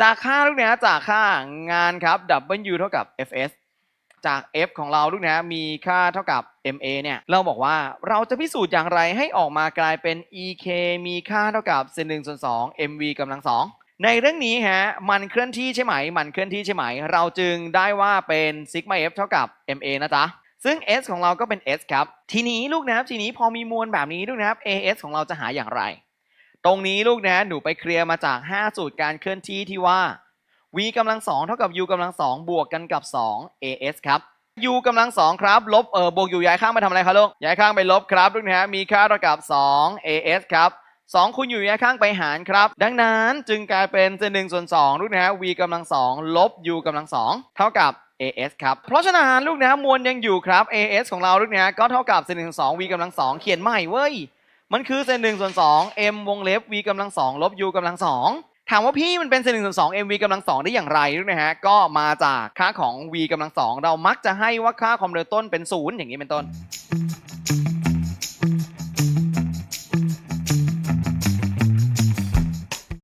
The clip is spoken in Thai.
จากค่าลูกนะจากค่างานครับ W เท่ากับ Fs จาก F ของเราลูกนะมีค่าเท่ากับ MA เนี่ยเราบอกว่าเราจะพิสูจน์อย่างไรให้ออกมากลายเป็น EK มีค่าเท่ากับเศษหนึ่งส่วนสอง MV กำลังสองในเรื่องนี้ฮะมันเคลื่อนที่ใช่ไหม มันเคลื่อนที่ใช่ไหม เราจึงได้ว่าเป็นซิกมา F เท่ากับ MA นะจ๊ะซึ่ง S ของเราก็เป็น S ครับ ทีนี้ลูกนะครับทีนี้พอมีมวลแบบนี้ลูกนะครับ AS ของเราจะหาอย่างไร ตรงนี้ลูกนะหนูไปเคลียร์มาจาก 5 สูตรการเคลื่อนที่ที่ว่า v กำลังสองเท่ากับ u กำลังสองบวกกันกับ 2 as ครับ u กำลังสองครับลบเออบวกอยู่ย้ายข้างไปทำอะไรครับลูกย้ายข้างไปลบครับลูกนะมีค่าเท่ากับ 2 as ครับ2คูณอยู่ย้ายข้างไปหารครับ ดังนั้นจึงกลายเป็นเศษหนึ่งส่วน2ลูกนะ v กำลังสองลบ u กำลังสองเท่ากับ as ครับ เพราะฉะนั้นลูกนะมวลยังอยู่ครับ as ของเราลูกนะฮะก็เท่ากับเศษหนึ่งส่วนสอง v กำลังสองเขียนใหม่เว้ย มันคือเศษหนึ่งส่วนสอง m วงเล็บ v กำลังสองลบ u กำลังสองถามว่าพี่มันเป็นเศษหนึ่งส่วนสอง m v กำลังสองได้อย่างไรรู้นะฮะก็มาจากค่าของ v กำลังสองเรามักจะให้ว่าค่าความเร็วต้นเป็นศูนย์อย่างนี้เป็นต้น